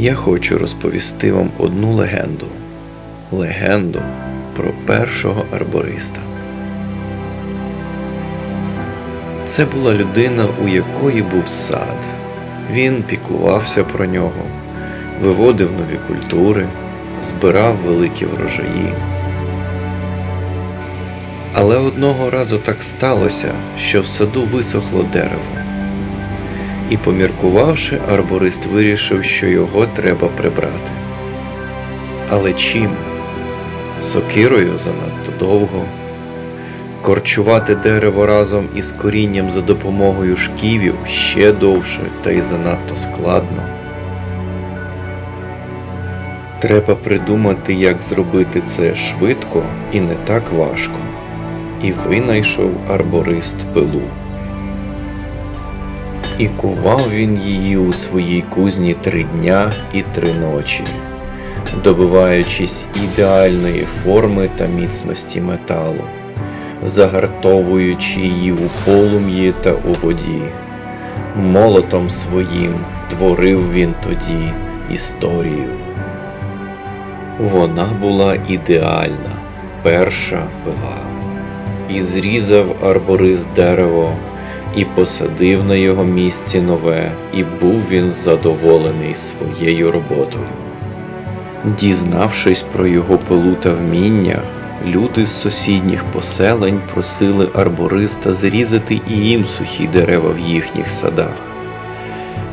Я хочу розповісти вам одну легенду. Легенду про першого арбориста. Це була людина, у якої був сад. Він піклувався про нього, виводив нові культури, збирав великі врожаї. Але одного разу так сталося, що в саду висохло дерево. І, поміркувавши, арборист вирішив, що його треба прибрати. Але чим? Сокирою занадто довго. Корчувати дерево разом із корінням за допомогою шківів ще довше та й занадто складно. Треба придумати, як зробити це швидко і не так важко. І винайшов арборист пилу. І кував він її у своїй кузні три дня і три ночі, добиваючись ідеальної форми та міцності металу, загартовуючи її у полум'ї та у воді. Молотом своїм творив він тоді історію. Вона була ідеальна, перша пила. І зрізав арборист дерево, і посадив на його місці нове, і був він задоволений своєю роботою. Дізнавшись про його пилу та вміння, люди з сусідніх поселень просили арбориста зрізати і їм сухі дерева в їхніх садах.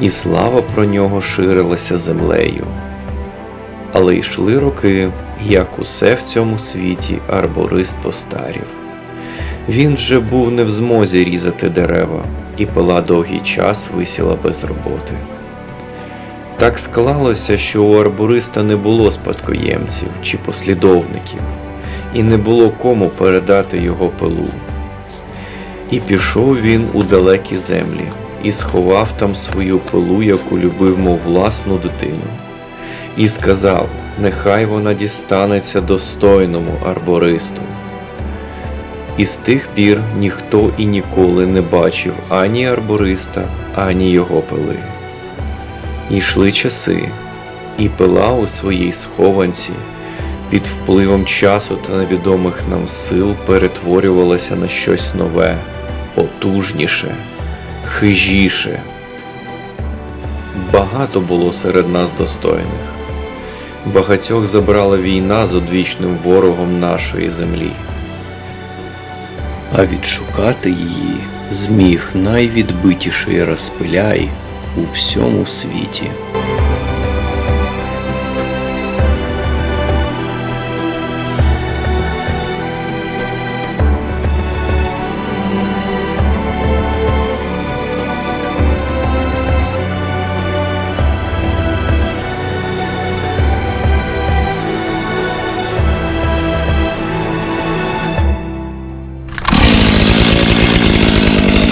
І слава про нього ширилася землею. Але йшли роки, як усе в цьому світі арборист постарів. Він вже був не в змозі різати дерева, і пила довгий час висіла без роботи. Так склалося, що у арбориста не було спадкоємців чи послідовників, і не було кому передати його пилу. І пішов він у далекі землі, і сховав там свою пилу, яку любив, мов власну дитину, і сказав: нехай вона дістанеться достойному арбористу. І з тих пір ніхто і ніколи не бачив ані арбориста, ані його пили. Йшли часи, і пила у своїй схованці під впливом часу та невідомих нам сил перетворювалася на щось нове, потужніше, хижіше. Багато було серед нас достойних. Багатьох забрала війна з одвічним ворогом нашої землі а відшукати її зміг найвідбитіший розпиляй у всьому світі.